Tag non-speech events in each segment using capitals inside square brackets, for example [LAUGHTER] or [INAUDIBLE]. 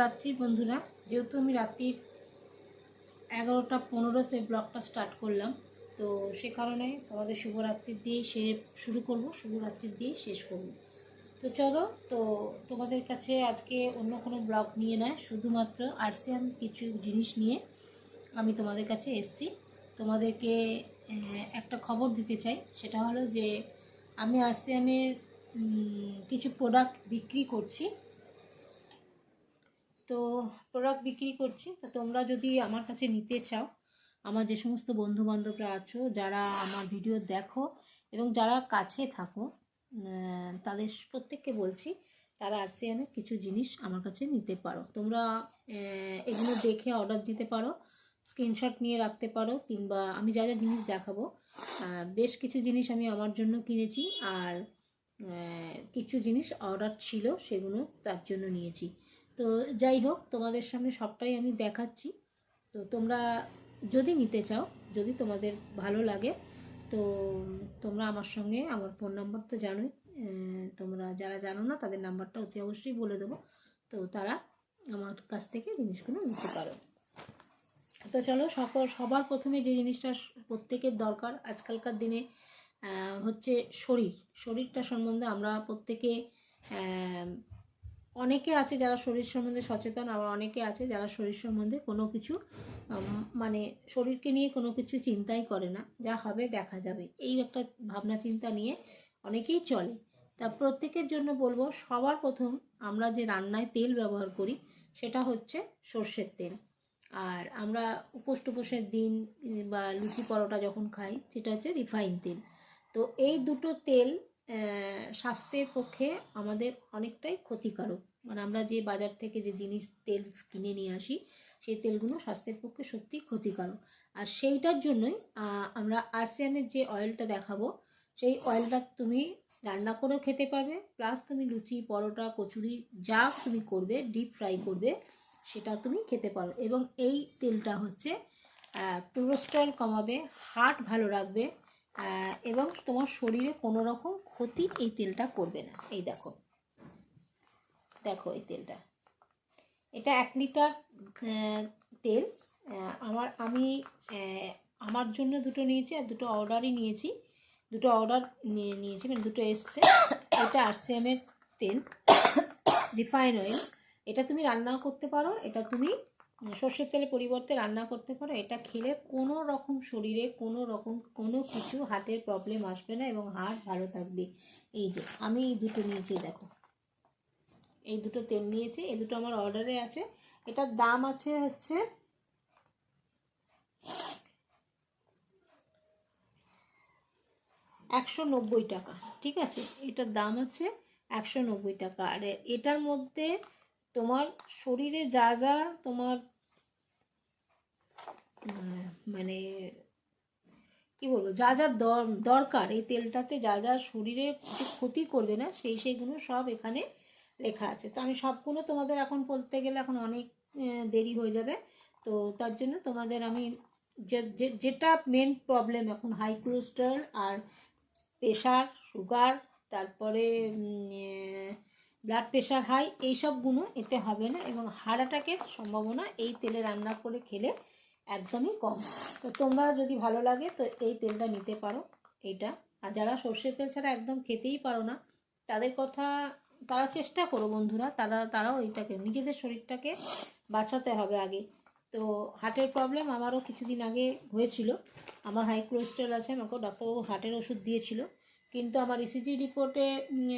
শুভরাত্রি বন্ধুরা। যেহেতু আমি রাত্রির এগারোটা পনেরোতে ব্লগটা স্টার্ট করলাম, তো সে কারণে তোমাদের শুভরাত্রির দিয়ে সে শুরু করব, শুভরাত্রির দিয়ে শেষ করব। তো চলো, তো তোমাদের কাছে আজকে অন্য কোনো ব্লগ নিয়ে নয়, শুধুমাত্র আরসিএম কিছু জিনিস নিয়ে আমি তোমাদের কাছে এসছি। তোমাদেরকে একটা খবর দিতে চাই, সেটা হলো যে আমি আরসিএমের কিছু প্রোডাক্ট বিক্রি করছি। তো প্রোডাক্ট বিক্রি করছি। তো তোমরা যদি আমার কাছে নিতে চাও, আমার যে সমস্ত বন্ধু বান্ধবরা আছো, যারা আমার ভিডিও দেখো এবং যারা কাছে থাকো তাদের প্রত্যেককে বলছি, তারা আরসিএমের কিছু জিনিস আমার কাছে নিতে পারো। তোমরা এগুলো দেখে অর্ডার দিতে পারো স্ক্রিনশট নিয়ে রাখতে পারো, কিংবা আমি যা যা জিনিস দেখাবো বেশ কিছু জিনিস আমি আমার জন্য কিনেছি, আর কিছু জিনিস অর্ডার ছিল, সেগুলো তার জন্য নিয়েছি। তো যাই হোক, তোমাদের সামনে সবটাই আমি দেখাচ্ছি। তো তোমরা যদি নিতে চাও, যদি তোমাদের ভালো লাগে, তো তোমরা আমার সঙ্গে, আমার ফোন নাম্বার তো জানোই তোমরা যারা জানো না, তাদের নাম্বারটা অতি অবশ্যই বলে দেবো। তো তারা আমার কাছ থেকে জিনিসগুলো নিতে পারো। তো চলো, সকল, সবার প্রথমে যে জিনিসটা প্রত্যেকের দরকার, আজকালকার দিনে হচ্ছে শরীর। শরীরটা সম্বন্ধে আমরা প্রত্যেকে অনেকে আছে যারা শরীর সম্বন্ধে সচেতন, আবার অনেকে আছে যারা শরীর সম্বন্ধে কোনো কিছু মানে শরীরকে নিয়ে কোনো কিছু চিন্তাই করে না। যা হবে দেখা যাবে। এই একটা ভাবনা চিন্তা নিয়ে অনেকেই চলে। তা প্রত্যেকের জন্য বলব, সবার প্রথম আমরা যে রান্নায় তেল ব্যবহার করি, সেটা হচ্ছে সর্ষের তেল। আর আমরা উপোস টুপোসের দিন বা লুচি পরোটা যখন খাই, সেটা হচ্ছে রিফাইন তেল। তো এই দুটো তেল স্বাস্থ্যের পক্ষে আমাদের অনেকটাই ক্ষতিকারক। মানে আমরা যে বাজার থেকে যে জিনিস, তেল কিনে নিয়ে আসি, সেই তেলগুলো স্বাস্থ্যের পক্ষে সত্যি ক্ষতিকারক। আর সেইটার জন্যই আমরা আরসিয়ানের যে অয়েলটা দেখাবো, সেই অয়েলটা তুমি রান্না করেও খেতে পারবে, প্লাস তুমি লুচি, পরোটা, কচুরি, যা তুমি করবে, ডিপ ফ্রাই করবে, সেটা তুমি খেতে পারো। এবং এই তেলটা হচ্ছে কোলেস্ট্রল কমাবে হার্ট ভালো রাখবে এবং তোমার শরীরে কোনো রকম ক্ষতি এই তেলটা করবে না। এই দেখো। দেখো এই তেলটা। এটা এক লিটার তেল। আমার, আমি আমার জন্য দুটো নিয়েছি আর দুটো অর্ডারই নিয়েছি। দুটো অর্ডার নিয়ে, নিয়েছি মানে দুটো এসছে। এটা আরসিএমের তেল, রিফাইন অয়েল। এটা তুমি রান্নাও করতে পারো, এটা তুমি সর্ষের তেলের পরিবর্তে রান্না করতে পারো। এটা খেলে কোনো রকম শরীরে কোনো রকম, কোনো কিছু হার্টের প্রবলেম আসবে না এবং হার্ট ভালো থাকবে। এই যে, আমি এই দুটো নিয়েছি, দেখো। এই দুটো তেল নিয়েছি, এই দুটো আমার অর্ডারে আছে। এটার দাম আছে হচ্ছে একশো নব্বই টাকা, ঠিক আছে? এটার দাম আছে একশো নব্বই টাকা। আর এটার মধ্যে তোমার শরীরে যা যা তোমার মানে কি বলব, যা যা দর- দরকার, এই তেলটাতে যা যা শরীরে ক্ষতি করবে না, সেই সেইগুলো সব এখানে লেখা আছে। তো আমি সবগুলো তোমাদের এখন বলতে গেলে এখন অনেক দেরি হয়ে যাবে। তো তার জন্য তোমাদের আমি যেটা মেন প্রবলেম এখন হাই কোলেস্ট্রল আর প্রেশার সুগার তারপরে ব্লাড প্রেশার হাই এইসব গুণ এতে হবে না এবং হার্ট অ্যাটাকের সম্ভাবনা এই তেলে রান্না করে খেলে একদমই কম। তো তোমরা যদি ভালো লাগে তো এই তেলটা নিতে পারো এইটা আর যারা সর্ষের তেল ছাড়া একদম খেতেই পারো না, তাদের কথা তারা চেষ্টা করো বন্ধুরা, তারা তারাও এইটাকে, নিজেদের শরীরটাকে বাঁচাতে হবে আগে। তো হার্টের প্রবলেম আমারও কিছুদিন আগে হয়েছিল। আমার হাই কোলেস্ট্রল আছে, আমাকেও ডাক্তারবাবু হার্টের ওষুধ দিয়েছিল। কিন্তু আমার ইসিজি রিপোর্টে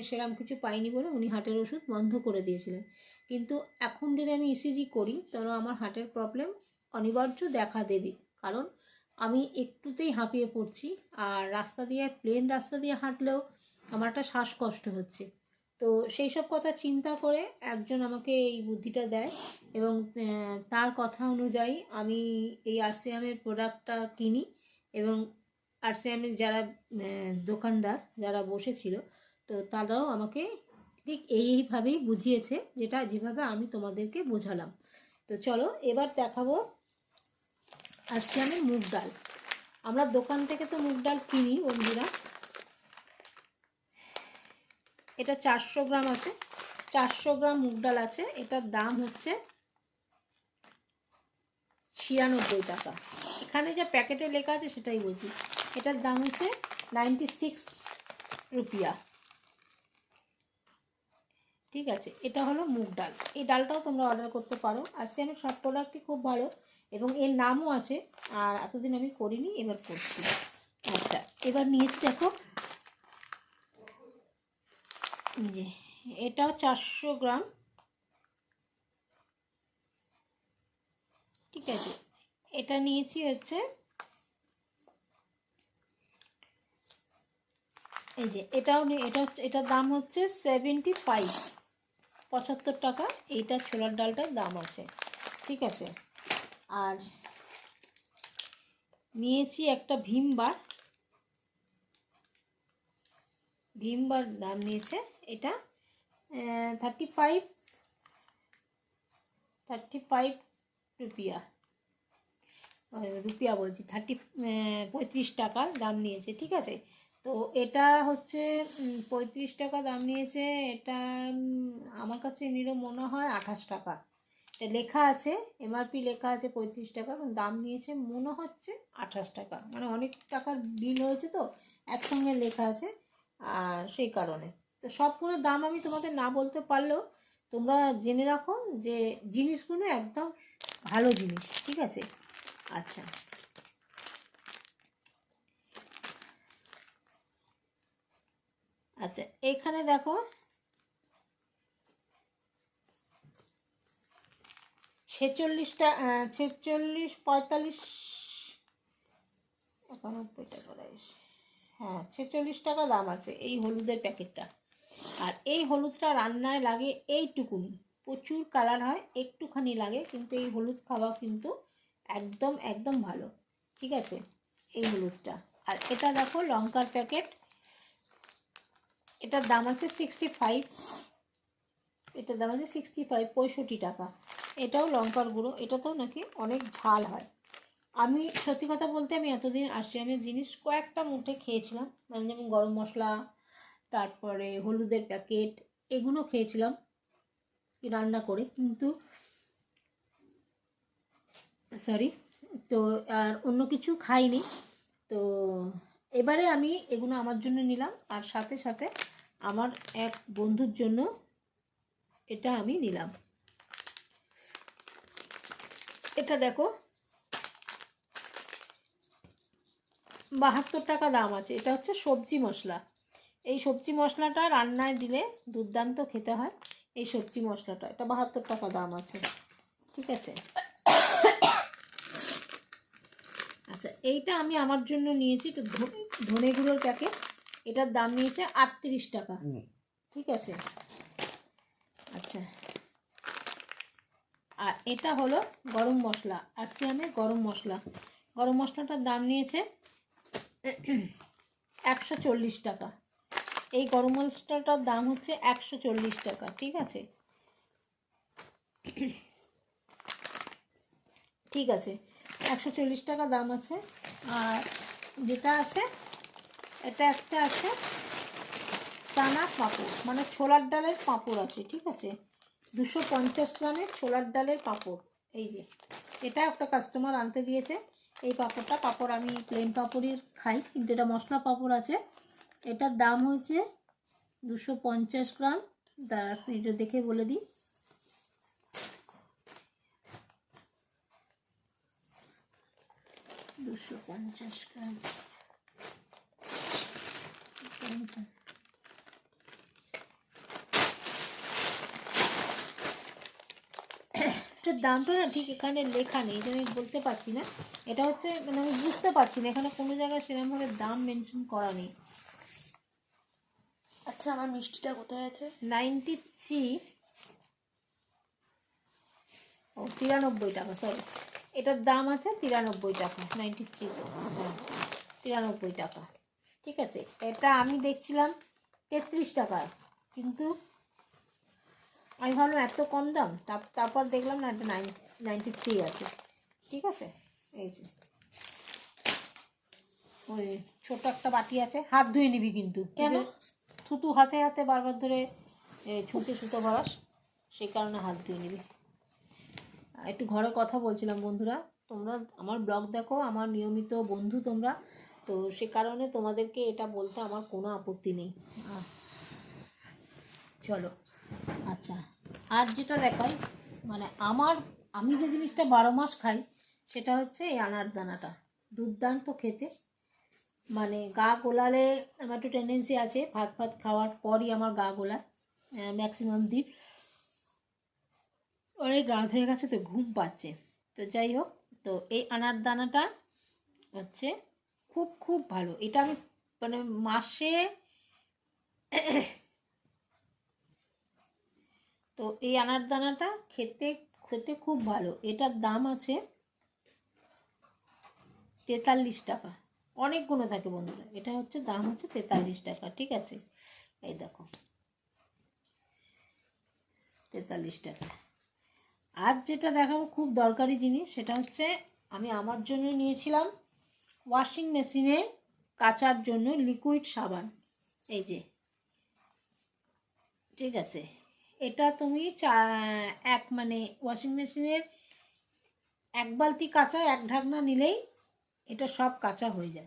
সেরকম কিছু পাইনি বলে উনি হার্টের ওষুধ বন্ধ করে দিয়েছিলেন। কিন্তু এখন যদি আমি ইসিজি করি, তাহলে আমার হার্টের প্রবলেম অনিবার্য দেখা দেবে। কারণ আমি একটুতেই হাঁপিয়ে পড়ছি, আর রাস্তা দিয়ে প্লেন রাস্তা দিয়ে হাঁটলেও আমার একটা শ্বাসকষ্ট হচ্ছে। তো সেই সব কথা চিন্তা করে একজন আমাকে এই বুদ্ধিটা দেয় এবং তার কথা অনুযায়ী আমি এই আরসিএমের প্রোডাক্টটা কিনি এবং আরসিএমের যারা দোকানদার যারা বসেছিল, তো তারাও আমাকে ঠিক এইভাবেই বুঝিয়েছে, যেটা যেভাবে আমি তোমাদেরকে বোঝালাম। তো চলো, এবার দেখাবো আরসিএমের মুগ ডাল। আমরা দোকান থেকে তো মুগ ডাল কিনি বন্ধুরা। এটা চারশো গ্রাম আছে। চারশো গ্রাম মুগ ডাল আছে। এটার দাম হচ্ছে ছিয়ানব্বই টাকা। এখানে যে প্যাকেটে লেখা আছে সেটাই বলছি। এটার দাম হচ্ছে নাইনটি সিক্স রুপিয়া। ঠিক আছে, এটা হলো মুগ ডাল। এই ডালটাও তোমরা অর্ডার করতে পারো। আর সেমের সব প্রোডাক্টই খুব ভালো, এবং এর নামও আছে, আর এতদিন আমি করিনি, এবার করছি। আচ্ছা এবার নিয়েছি দেখো যে, এটাও চারশো গ্রাম। ঠিক আছে, এটা নিয়েছি হচ্ছে এই যে, এটাও এটা এটার দাম হচ্ছে সেভেন্টি ফাইভ পঁচাত্তর টাকা, এইটা ছোলার ডালটার দাম আছে। ঠিক আছে? আর নিয়েছি একটা ভীমবার। ভীমবার দাম নিয়েছে। এটা থার্টি ফাইভ থার্টি ফাইভ রুপিয়া রুপিয়া বলছি থার্টি পঁয়ত্রিশ টাকা দাম নিয়েছে। ঠিক আছে? তো এটা হচ্ছে পঁয়ত্রিশ টাকা দাম নিয়েছে। এটা আমার কাছে নিল মনে হয় আঠাশ টাকা। এটা লেখা আছে এমআরপি লেখা আছে পঁয়ত্রিশ টাকা কিন্তু দাম নিয়েছে মনে হচ্ছে আঠাশ টাকা। মানে অনেক টাকার বিল হয়েছে তো, একসঙ্গে লেখা আছে, আর সেই কারণে। তো সবগুলোর দাম আমি তোমাদের না বলতে পারলেও তোমরা জেনে রাখো যে জিনিসগুলো একদম ভালো জিনিস, ঠিক আছে? আচ্ছা। আচ্ছা এখানে দেখো। ছেচল্লিশটা ছেচল্লিশ, পঁয়তাল্লিশ একানব্বই রাইস হ্যাঁ ছেচল্লিশ টাকা দাম আছে এই হলুদের প্যাকেটটা। আর এই হলুদটা রান্নায় লাগে এইটুকুনি। প্রচুর কালার হয়, একটুখানি লাগে, কিন্তু এই হলুদ খাওয়া কিন্তু একদম একদম ভালো। ঠিক আছে? এই হলুদটা। আর এটা দেখো লঙ্কার প্যাকেট। এটার দাম আছে সিক্সটি ফাইভ এটার দাম আছে সিক্সটি ফাইভ পঁয়ষট্টি টাকা। এটাও লঙ্কার গুঁড়ো। এটাতেও নাকি অনেক ঝাল হয়। আমি সত্যি কথা বলতে আমি এতদিন আশ্রমের জিনিস কয়েকটা মুঠে খেয়েছিলাম। মানে যেমন গরম মশলা, তারপরে হলুদের প্যাকেট এগুলো খেয়েছিলাম রান্না করে। কিন্তু সরি তো আর অন্য কিছু খাইনি। তো এবারে আমি এগুলো আমার জন্য নিলাম। আর সাথে সাথে আমার এক বন্ধুর জন্য এটা আমি নিলাম। এটা দেখো। বাহাত্তর টাকা দাম আছে। এটা হচ্ছে সবজি মশলা। এই সবজি মশলাটা রান্নায় দিলে দুর্দান্ত খেতে হয়। এই সবজি মশলাটা, এটা বাহাত্তর টাকা দাম আছে। ঠিক আছে? আচ্ছা এইটা আমি আমার জন্য নিয়েছি। ধনে ধনে গুঁড়োর প্যাকেট এটার দাম নিয়েছে আটত্রিশ টাকা। ঠিক আছে? আচ্ছা। আর এটা হলো গরম মশলা আর সিয়ামের গরম মশলা। গরম মশলাটার দাম নিয়েছে একশো চল্লিশ টাকা। এই গরম মশলাটার দাম হচ্ছে একশো চল্লিশ টাকা ঠিক আছে? ঠিক আছে। একশো চল্লিশ টাকা দাম আছে। আর যেটা আছে এটা একটা আছে চানা পাঁপড় মানে ছোলার ডালের পাঁপড় আছে, ঠিক আছে? দুশো পঞ্চাশ গ্রামের ছোলার ডালের পাঁপড়, এই যে। এটা একটা কাস্টমার আনতে দিয়েছে। এই পাঁপড়টা, পাঁপড় আমি প্লেন পাঁপড়ই খাই, কিন্তু এটা মশলা পাঁপড় আছে। এটার দাম হয়েছে দুশো পঞ্চাশ গ্রাম। দাঁড়া এটা দেখে বলে দিই। দুশো পঞ্চাশ গ্রাম। [COUGHS] এটার দামটা না ঠিক এখানে লেখা নেই এটা আমি বলতে পারছি না। এটা হচ্ছে মানে আমি বুঝতে পারছি না এখানে কোনো জায়গায় সেরকমভাবে দাম মেনশন করা নেই। আচ্ছা আমার মিষ্টিটা কোথায় আছে? নাইনটি থ্রি ও তিরানব্বই টাকা সরি এটার দাম আছে তিরানব্বই টাকা নাইনটি থ্রি হ্যাঁ তিরানব্বই টাকা। ঠিক আছে? এটা আমি দেখছিলাম তেত্রিশ টাকা কিন্তু আমি ভাবলাম এত কম দাম তারপর দেখলাম না এটা নাইন নাইনটি থ্রি আছে। ঠিক আছে? এই যে। ওই ছোট একটা বাটি আছে হাত ধুয়ে নিবি কিন্তু। কেন? থুতু হাতে হাতে বারবার ধরে ছুঁচে সুতো ভরাস সেই কারণে হাত ধুয়ে নিবি। একটু ঘরে কথা বলছিলাম বন্ধুরা তোমরা আমার ব্লগ দেখো আমার নিয়মিত বন্ধু তোমরা তো সে কারণে তোমাদেরকে এটা বলতে আমার কোনো আপত্তি নেই। চলো। আচ্ছা আর যেটা দেখাই মানে আমার আমি যে জিনিসটা বারো মাস খাই সেটা হচ্ছে এই আনার দানাটা। দুর্দান্ত খেতে। মানে গা গোলালে আমার একটু টেন্ডেন্সি আছে ভাত ফাত খাওয়ার পরই আমার গা গোলায় ম্যাক্সিমাম দিন অনেক রাত হয়ে গেছে তো ঘুম পাচ্ছে। তো যাই হোক তো এই আনার দানাটা হচ্ছে খুব খুব ভালো। এটা আমি মানে মাসে [COUGHS] তো এই আনার দানাটা খেতে খেতে খুব ভালো। এটার দাম আছে তেতাল্লিশ টাকা। অনেক গুণ থাকে বন্ধুরা। এটা হচ্ছে, দাম হচ্ছে তেতাল্লিশ টাকা, ঠিক আছে? এই দেখো। তেতাল্লিশ টাকা। আর যেটা দেখাবো খুব দরকারি জিনিস, সেটা হচ্ছে আমি আমার জন্য নিয়েছিলাম ওয়াশিং মেশিনে কাচার জন্য লিকুইড সাবান। এই যে। ঠিক আছে। এটা তুমি চা, এক মানে ওয়াশিং মেশিনের এক বালতি কাঁচা, এক ঢাকনা নিলেই এটা সব কাঁচা হয়ে যায়।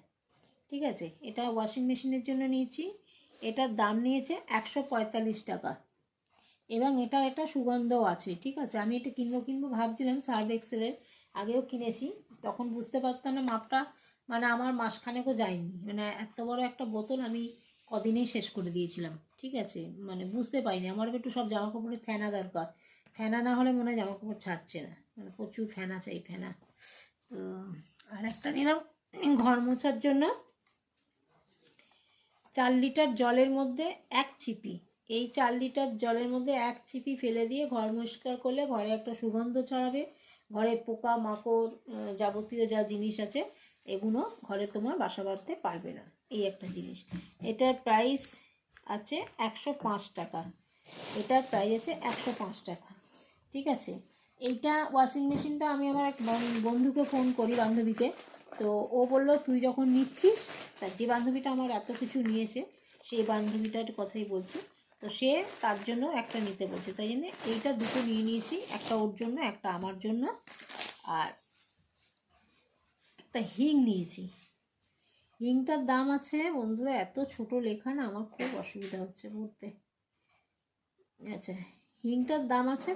ঠিক আছে? এটা ওয়াশিং মেশিনের জন্য নিয়েছি। এটার দাম নিয়েছে একশো পঁয়তাল্লিশ টাকা। এবং এটা একটা সুগন্ধও আছে। ঠিক আছে? আমি এটা কিনবো কিনবো ভাবছিলাম সার্ভ এক্সেলের। আগেও কিনেছি। তখন বুঝতে পারতাম না মাপটা। মানে আমার মাসখানেকও যায়নি। মানে এত বড় একটা বোতল আমি কদিনেই শেষ করে দিয়েছিলাম। ঠিক আছে? মানে বুঝতে পারিনি। আমার একটু সব জামা কাপড়ে ফেনা দরকার। ফেনা না হলে মনে হয় জামা কাপড় ছাড়ছে না। মানে প্রচুর ফেনা চাই, ফেনা। তো আর একটা নিলাম ঘর মোছার জন্য। চার লিটার জলের মধ্যে এক চিপি। এই চার লিটার জলের মধ্যে এক চিপি ফেলে দিয়ে ঘর পরিষ্কার করলে ঘরে একটা সুগন্ধ ছড়াবে। ঘরে পোকা মাকড় যাবতীয় যা জিনিস আছে এগুলো ঘরে তোমার বাসা বাঁধতে পারবে না। এই একটা জিনিস। এটার প্রাইস আছে একশো পাঁচ টাকা। এটার প্রাইস আছে একশো পাঁচ টাকা। ঠিক আছে? এইটা ওয়াশিং মেশিনটা আমি আমার এক বন- বন্ধুকে ফোন করি, বান্ধবীকে। তো ও বলল, তুই যখন নিচ্ছিস, তা যে বান্ধবীটা আমার এত কিছু নিয়েছে, সেই বান্ধবীটার কথাই বলছি। তো সে তার জন্য একটা নিতে বলছে। তাই জন্য এইটা দুটো নিয়ে নিয়েছি, একটা ওর জন্য, একটা আমার জন্য। আর একটা হিং নিয়েছি। হিংটার দাম আছে, বন্ধুরা, এত ছোট লেখা না, আমার খুব অসুবিধা হচ্ছে পড়তে। আচ্ছা হিংটার দাম আছে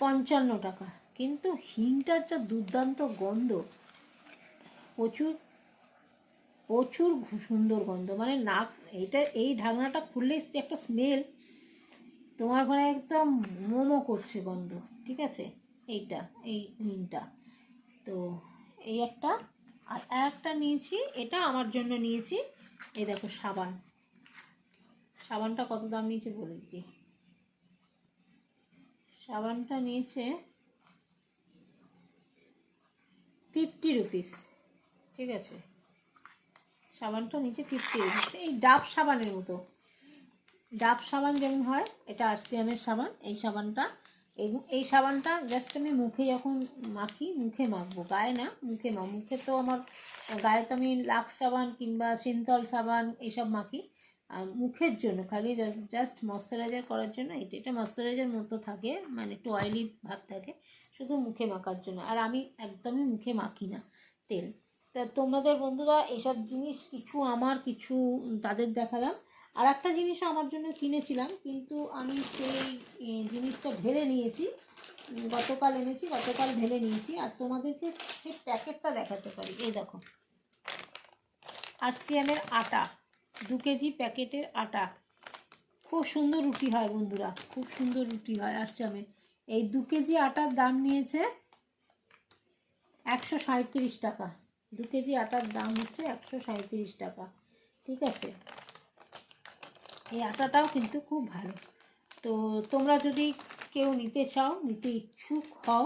পঞ্চান্ন টাকা। কিন্তু হিংটার যা দুর্দান্ত গন্ধ, প্রচুর প্রচুর সুন্দর গন্ধ। মানে নাক, এইটা, এই ঢাকনাটা খুললে একটা স্মেল তোমার ঘরে একদম মোমো করছে গন্ধ, ঠিক আছে? এইটা, এই হিংটা তো এই একটা, আর একটা নিয়েছি, এটা আমার জন্য নিয়েছি। এই দেখো সাবান। সাবানটা কত দাম নিয়েছে বলে দিচ্ছি সাবানটা নিয়েছে ফিফটি রুপিস ঠিক আছে? সাবানটা নিচে ফিফটি রুপিস এই ডাব সাবানের মতো। ডাব সাবান যেমন হয়, এটা আরসিএমের সাবান, এই সাবানটা এই এই সাবানটা জাস্ট আমি মুখে যখন মাখি, মুখে মাখবো। গায়ে না, মুখে মা মুখে তো আমার, গায়ে তো আমি লাক্স সাবান কিংবা সিন্তল সাবান এইসব মাখি। মুখের জন্য, খালি জাস্ট ময়শ্চারাইজার করার জন্য, এটা এটা ময়শ্চারাইজার মতো থাকে মানে একটু অয়েলি ভাব থাকে, শুধু মুখে মাখার জন্য। আর আমি একদমই মুখে মাখি না, তেল। তা তোমাদের বন্ধুরা, এসব জিনিস কিছু আমার, কিছু তাদের দেখালাম। আর একটা জিনিস আমার জন্য কিনেছিলাম, কিন্তু আমি সেই জিনিসটা ঢেলে নিয়েছি। গতকাল এনেছি, গতকাল ঢেলে নিয়েছি। আর তোমাদেরকে সেই প্যাকেটটা দেখাতে পারি, এই দেখো। আরসিএমের আটা, দু কেজি প্যাকেটের আটা। খুব সুন্দর রুটি হয় বন্ধুরা, খুব সুন্দর রুটি হয় আরসিএমের এই দু কেজি আটার দাম নিয়েছে একশো টাকা। দু কেজি আটার দাম হচ্ছে একশো টাকা, ঠিক আছে? এই আটাটাও কিন্তু খুব ভালো। তো তোমরা যদি কেউ নিতে চাও, নিতে ইচ্ছুক হও,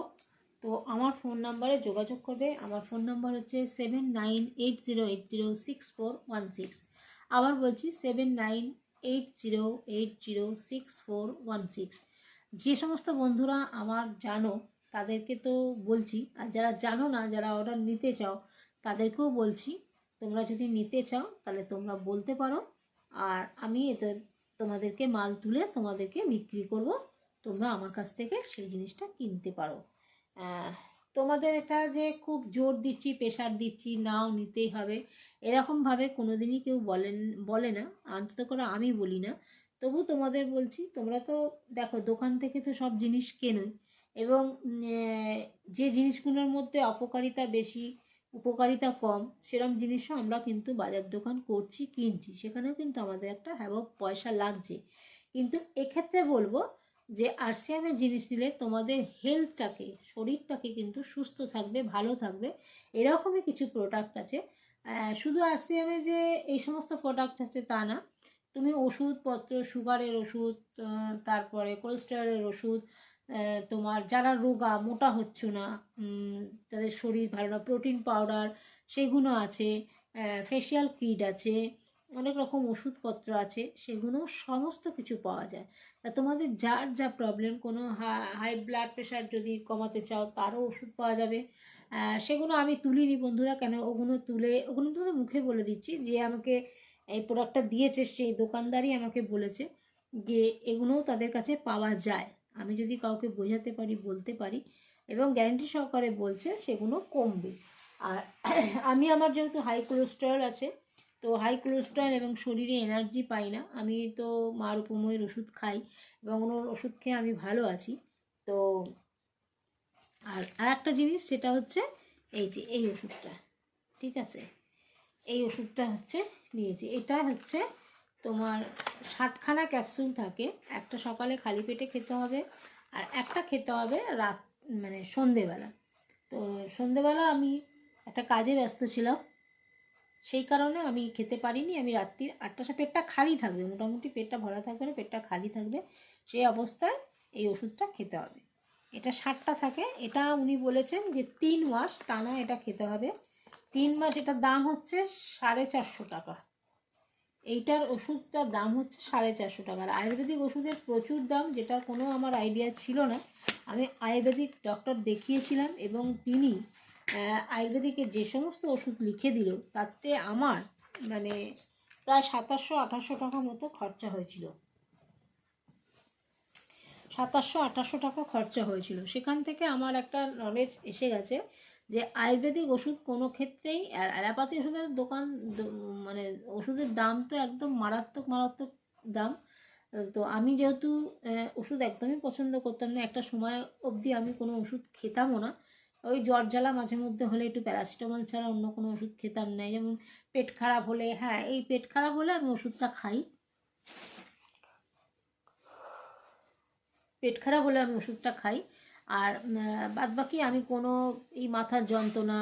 তো আমার ফোন নাম্বারে যোগাযোগ করবে। আমার ফোন নাম্বার হচ্ছে seven nine eight zero eight zero six four one six আবার বলছি seven nine eight zero eight zero six four one six যে সমস্ত বন্ধুরা আমার জানো, তাদেরকে তো বলছি, আর যারা জানো না, যারা অর্ডার নিতে চাও, তাদেরকেও বলছি, তোমরা যদি নিতে চাও, তাহলে তোমরা বলতে পারো। আর আমি এতে তোমাদেরকে মাল তুলে তোমাদেরকে বিক্রি করব। তোমরা আমার কাছ থেকে সেই জিনিসটা কিনতে পারো। তোমাদের এটা যে খুব জোর দিচ্ছি, প্রেশার দিচ্ছি, নাও নিতেই হবে, এরকমভাবে কোনো দিনই কেউ বলেন, বলে না। অন্তত করে আমি বলি না। তবু তোমাদের বলছি, তোমরা তো দেখো, দোকান থেকে তো সব জিনিস কেনোই। এবং যে জিনিসগুলোর মধ্যে অপকারিতা বেশি উপকারিতা কম সেরকম জিনিসও আমরা কিন্তু বাজার দোকান করছি, কিনছি। সেখানেও কিন্তু আমাদের একটা হ্যাবক পয়সা লাগছে। কিন্তু এক্ষেত্রে বলব যে আরসিএমের জিনিস নিলে তোমাদের হেলথটাকে শরীরটাকে কিন্তু সুস্থ থাকবে, ভালো থাকবে। এরকমই কিছু প্রোডাক্ট আছে। শুধু আরসিএমে যে এই সমস্ত প্রোডাক্ট আছে তা না, তুমি ওষুধপত্র সুগারের ওষুধ তারপরে কোলেস্টেরলের ওষুধ তোমার যারা রোগা, মোটা হচ্ছে না তাদের শরীর ভালো না, প্রোটিন পাউডার সেগুলো আছে ফেশিয়াল কিট আছে, অনেক রকম ওষুধপত্র আছে সেগুলো সমস্ত কিছু পাওয়া যায়। তা তোমাদের যার যা প্রবলেম কোনো হাই ব্লাড প্রেশার যদি কমাতে চাও, তারও ওষুধ পাওয়া যাবে। সেগুলো আমি তুলিনি বন্ধুরা, কেন ওগুলো তুলে ওগুলো তুলে মুখে বলে দিচ্ছি, যে আমাকে এই প্রোডাক্টটা দিয়েছে, সেই দোকানদারই আমাকে বলেছে যে এগুলোও তাদের কাছে পাওয়া যায়। আমি যদি কাউকে বোঝাতে পারি, বলতে পারি এবং গ্যারেন্টি সহকারে বলছে, সেগুলো কমবে। আর [CLEARS THROAT] আমি আমার যেহেতু হাই কোলেস্টেরল আছে, তো হাই কোলেস্টেরল এবং শরীরে এনার্জি পাই না। আমি তো মার উপময়ের ওষুধ খাই এবং ওর ওষুধ খেয়ে আমি ভালো আছি। তো আর আর একটা জিনিস, সেটা হচ্ছে এই যে, এই ওষুধটা, ঠিক আছে? এই ওষুধটা হচ্ছে নিয়েছি। এটা হচ্ছে তোমার ষাটখানা ক্যাপসুল থাকে, একটা সকালে খালি পেটে খেতে হবে আর একটা খেতে হবে রাত মানে সন্ধেবেলা। তো সন্ধেবেলা আমি একটা কাজে ব্যস্ত ছিলাম, সেই কারণে আমি খেতে পারিনি। আমি রাত্রির আটটা সময় পেটটা খালি থাকবে, মোটামুটি পেটটা ভরা থাকবে না, পেটটা খালি থাকবে, সেই অবস্থায় এই ওষুধটা খেতে হবে। এটা ষাটটা থাকে, এটা উনি বলেছেন যে তিন মাস টানা এটা খেতে হবে। তিন মাস এটার দাম হচ্ছে সাড়ে চারশো টাকা। এইটার ওষুধটার দাম হচ্ছে সাড়ে চারশো টাকা। আর আয়ুর্বেদিক ওষুধের প্রচুর দাম, যেটা কোনো আমার আইডিয়া ছিল না। আমি আয়ুর্বেদিক ডক্টর দেখিয়েছিলাম এবং তিনি আয়ুর্বেদিকের যে সমস্ত ওষুধ লিখে দিল, তাতে আমার মানে প্রায় সাতাশশো আঠাশশো টাকা মতো খরচা হয়েছিল। সাতাশশো আঠাশশো টাকা খরচা হয়েছিল। সেখান থেকে আমার একটা নলেজ এসে গেছে যে আয়ুর্বেদিক ওষুধ কোনো ক্ষেত্রেই আর অ্যালোপ্যাথি ওষুধের দোকান মানে ওষুধের দাম তো একদম মারাত্মক মারাত্মক দাম। তো আমি যেহেতু ওষুধ একদমই পছন্দ করতাম না, একটা সময় অবধি আমি কোনো ওষুধ খেতামও না। ওই জ্বর জ্বালা মাঝে মধ্যে হলে একটু প্যারাসিটামল ছাড়া অন্য কোনো ওষুধ খেতাম না। যেমন পেট খারাপ হলে হ্যাঁ এই পেট খারাপ হলে আমি ওষুধটা খাই। পেট খারাপ হলে আমি ওষুধটা খাই। আর বাদ বাকি আমি কোনো এই মাথার যন্ত্রণা,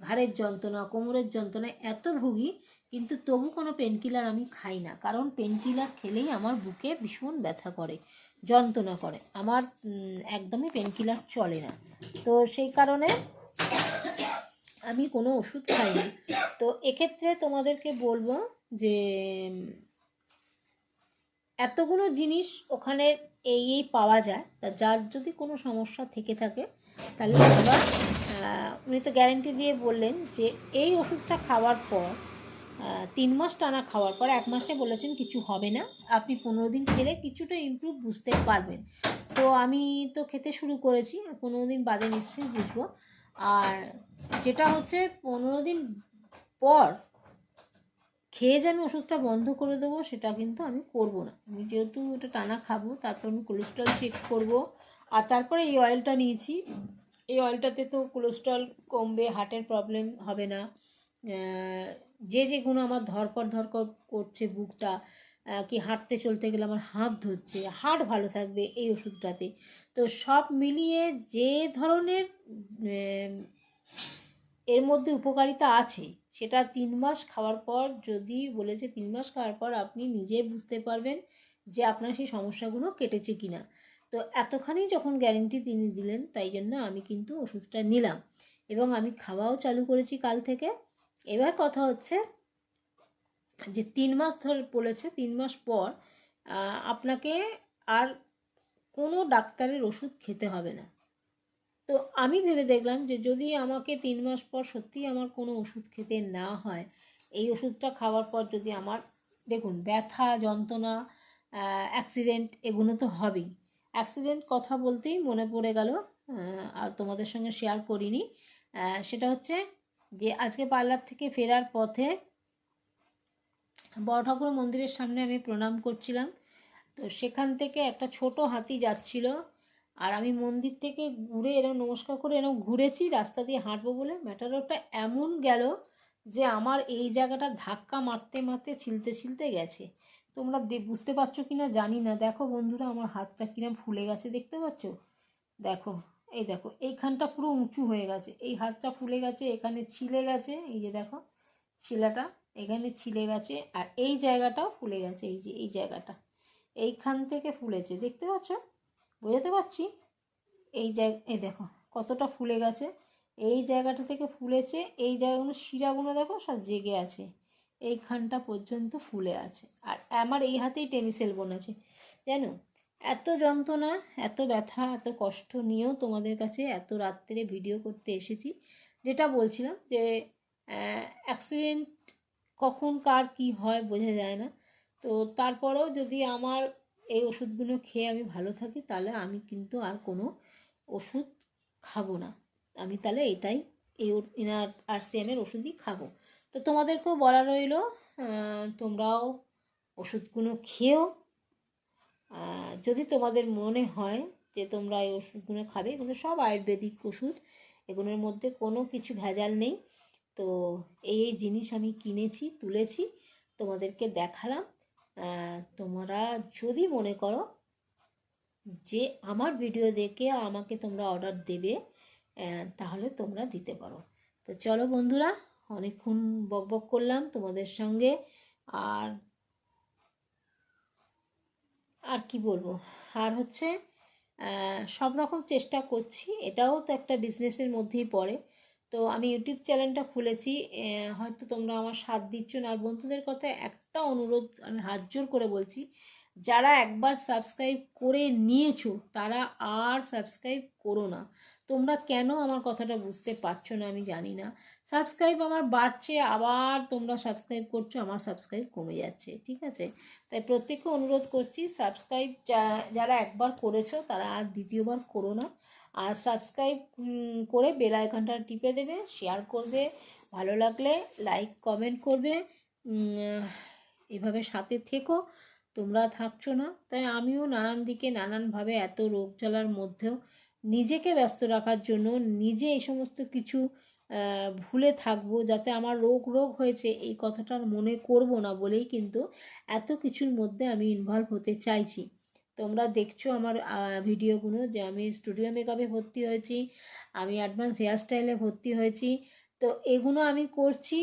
ঘাড়ের যন্ত্রণা, কোমরের যন্ত্রণা এত ভুগি, কিন্তু তবু কোনো পেনকিলার আমি খাই না। কারণ পেনকিলার খেলেই আমার বুকে ভীষণ ব্যথা করে, যন্ত্রণা করে। আমার একদমই পেনকিলার চলে না। তো সেই কারণে আমি কোনো ওষুধ খাই না। তো এক্ষেত্রে তোমাদেরকে বলব যে এতগুলো জিনিস ওখানে এই এই পাওয়া যায়। তা যার যদি কোনো সমস্যা থেকে থাকে তাহলে আহ, উনি তো গ্যারেন্টি দিয়ে বললেন যে এই ওষুধটা খাওয়ার পর তিন মাস টানা খাওয়ার পর এক মাসে বলেছেন কিছু হবে না। আপনি পনেরো দিন খেলে কিছুটা ইমপ্রুভ বুঝতে পারবেন। তো আমি তো খেতে শুরু করেছি পনেরো দিন বাদে নিশ্চয়ই বুঝব। আর যেটা হচ্ছে পনেরো দিন পর খেয়ে যে আমি ওষুধটা বন্ধ করে দেবো সেটা কিন্তু আমি করব না। আমি যেহেতু ওটা টানা খাব তারপর আমি কোলেস্ট্রল চেক করব। আর তারপরে এই অয়েলটা নিয়েছি। এই অয়েলটাতে তো কোলেস্ট্রল কমবে হার্টের প্রবলেম হবে না। আহ, যে যেগুলো আমার ধরপর ধরপর করছে বুকটা কি হাঁটতে চলতে গেলে আমার হাত ধরছে হার্ট ভালো থাকবে এই ওষুধটাতে। তো সব মিলিয়ে যে ধরনের এর মধ্যে উপকারিতা আছে সেটা তিন মাস খাওয়ার পর যদি বলেছে তিন মাস খাওয়ার পর আপনি নিজে বুঝতে পারবেন যে আপনার সেই সমস্যাগুলো কেটেছে কিনা। তো এতখানি যখন গ্যারেন্টি তিনি দিলেন, তাই জন্য আমি কিন্তু ওষুধটা নিলাম এবং আমি খাওয়াও চালু করেছি কাল থেকে। এবার কথা হচ্ছে যে তিন মাস ধরে বলেছে, তিন মাস পর আপনাকে আর কোনো ডাক্তারের ওষুধ খেতে হবে না। তো আমি ভেবে দেখলাম যে যদি আমাকে তিন মাস পর সত্যিই আমার কোনো ওষুধ খেতে না হয়, এই ওষুধটা খাওয়ার পর যদি আমার, দেখুন, ব্যথা, যন্ত্রণা অ্যাক্সিডেন্ট এগুলো তো হবেই। অ্যাক্সিডেন্ট কথা বলতেই মনে পড়ে গেল আর তোমাদের সঙ্গে শেয়ার করিনি। সেটা হচ্ছে যে আজকে পার্লার থেকে ফেরার পথে বড় ঠাকুর মন্দিরের সামনে আমি প্রণাম করছিলাম। তো সেখান থেকে একটা ছোট হাতি যাচ্ছিল আর আমি মন্দির থেকে ঘুরে এরকম নমস্কার করে এরকম ঘুরেছি, রাস্তা দিয়ে হাঁটবো বলে। ম্যাটারটা এমন গেল যে আমার এই জায়গাটা ধাক্কা মারতে মারতে ছিলতে ছিলতে গেছে। তোমরা বুঝতে পারছ কি না জানি না। দেখো বন্ধুরা, আমার হাতটা কিরম ফুলে গেছে দেখতে পাচ্ছ? দেখো, এই দেখো, এইখানটা পুরো উঁচু হয়ে গেছে। এই হাতটা ফুলে গেছে, এখানে ছিলে গেছে, এই যে দেখো ছিলাটা এখানে ছিলে গেছে আর এই জায়গাটাও ফুলে গেছে, এই যে, এই জায়গাটা। এইখান থেকে ফুলেছে, দেখতে পাচ্ছ? বোঝাতে পারছি? এই জায়গা এই দেখো, কতটা ফুলে গেছে। এই জায়গাটা থেকে ফুলেছে, এই জায়গাগুলো শিরাগুলো দেখো, সব জেগে আছে। এইখানটা পর্যন্ত ফুলে আছে। আর আমার এই হাতেই টেনিসেল এলবোন আছে জানো, এত যন্ত্রণা, এত ব্যথা, এত কষ্ট নিয়েও তোমাদের কাছে এত রাত্রে ভিডিও করতে এসেছি। যেটা বলছিলাম যে অ্যাক্সিডেন্ট কখন কার কি হয় বোঝা যায় না। তো তারপরেও যদি আমার এই ওষুধগুলো খেয়ে আমি ভালো থাকি, তাহলে আমি কিন্তু আর কোনো ওষুধ খাব না। আমি তাহলে এটাই, এই ইনার আর সিএমের ওষুধই খাব। তো তোমাদেরকেও বলা রইল তোমরাও ওষুধগুলো খেয়েও যদি তোমাদের মনে হয় যে তোমরা এই ওষুধগুলো খাবে, এগুলো সব আয়ুর্বেদিক ওষুধ, এগুলোর মধ্যে কোনো কিছু ভেজাল নেই। তো এই জিনিস আমি কিনেছি, তুলেছি, তোমাদেরকে দেখালাম। তোমরা যদি মনে করো যে আমার ভিডিও দেখে আমাকে তোমরা অর্ডার দেবে তাহলে তোমরা দিতে পারো। তো চলো বন্ধুরা, অনেকক্ষণ বক বক করলাম তোমাদের সঙ্গে। আর আর কি বলব? আর হচ্ছে সব রকম চেষ্টা করছি। এটাও তো একটা বিজনেসের মধ্যেই পড়ে। তো আমি ইউটিউব চ্যানেলটা খুলেছি হয়তো তোমরা আমার সাথ দিচ্ছ না। আর বন্ধুদের কথা একটা অনুরোধ, আমি হাত জোর করে বলছি, যারা একবার সাবস্ক্রাইব করে নিয়েছো, তারা আর সাবস্ক্রাইব করো না। তোমরা কেন আমার কথাটা বুঝতে পারছ না আমি জানি না। সাবস্ক্রাইব আমার বাড়ছে, আবার তোমরা সাবস্ক্রাইব করছ, আমার সাবস্ক্রাইব কমে যাচ্ছে, ঠিক আছে? তাই প্রত্যেককে অনুরোধ করছি, সাবস্ক্রাইব যারা একবার করেছ, তারা আর দ্বিতীয়বার করো না। আর সাবস্ক্রাইব করে বেল আইকনটা টিপে দেবে শেয়ার করবে, ভালো লাগলে লাইক কমেন্ট করবে এভাবে সাথে থেকো, তোমরা থাকছো না। তাই আমিও নানান দিকে নানানভাবে এত রোগ জ্বালার মধ্যেও নিজেকে ব্যস্ত রাখার জন্য নিজে এই সমস্ত কিছু ভুলে থাকব, যাতে আমার রোগ রোগ হয়েছে, এই কথাটা মনে করব না বলেই কিন্তু এত কিছুর মধ্যে আমি ইনভলভ হতে চাইছি। তোমরা দেখছ আমার ভিডিওগুলো যে আমি স্টুডিও মেকআপে ভর্তি হয়েছি, আমি অ্যাডভান্স হেয়ার স্টাইলে ভর্তি হয়েছি। তো এগুলো আমি করছি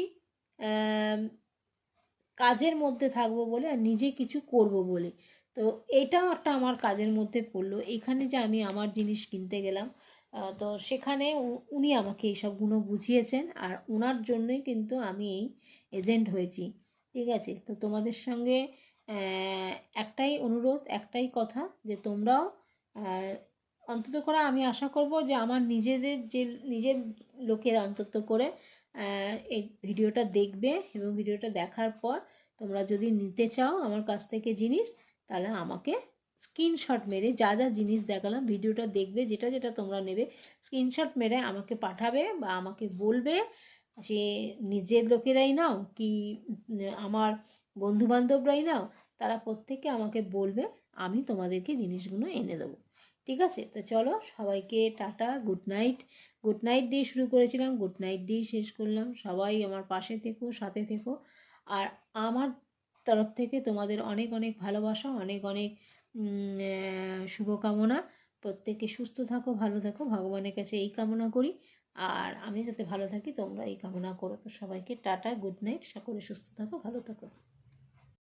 কাজের মধ্যে থাকব বলে আর নিজে কিছু করব বলে। তো এটাও একটা আমার কাজের মধ্যে পড়ল। এখানে যে আমি আমার জিনিস কিনতে গেলাম তো সেখানে উনি আমাকে এইসব গুণ বুঝিয়েছেন আর ওনার জন্যই কিন্তু আমি এই এজেন্ট হয়েছি। ঠিক আছে? তো তোমাদের সঙ্গে একটাই অনুরোধ, একটাই কথা যে তোমরাও অন্তত করে আমি আশা করব যে আমার নিজেদের যে, নিজের লোকের অন্তত করে এই ভিডিওটা দেখবে এবং ভিডিওটা দেখার পর তোমরা যদি নিতে চাও আমার কাছ থেকে জিনিস, তাহলে আমাকে স্ক্রিনশট মেরে যা যা জিনিস দেখালাম, ভিডিওটা দেখবে, যেটা যেটা তোমরা নেবে, স্ক্রিনশট মেরে আমাকে পাঠাবে বা আমাকে বলবে সে নিজের লোকেরাই নাও, কি আমার বন্ধুবান্ধবরাই নাও তারা প্রত্যেকে আমাকে বলবে, আমি তোমাদেরকে জিনিসগুলো এনে দেবো। ঠিক আছে? তো চলো, সবাইকে tata good night good night দিয়ে শুরু করেছিলাম গুড নাইট দিয়ে শেষ করলাম। সবাই আমার পাশে থেকো, সাথে থেকো। আর আমার তরফ থেকে তোমাদের অনেক অনেক ভালোবাসা, অনেক অনেক শুভকামনা। প্রত্যেকে সুস্থ থাকো, ভালো থাকো। ভগবানের কাছে এই কামনা করি। আর আমি যাতে ভালো থাকি, তোমরা এই কামনা করো। তো সবাইকে টাটা গুড নাইট সকলে সুস্থ থাকো, ভালো থাকো।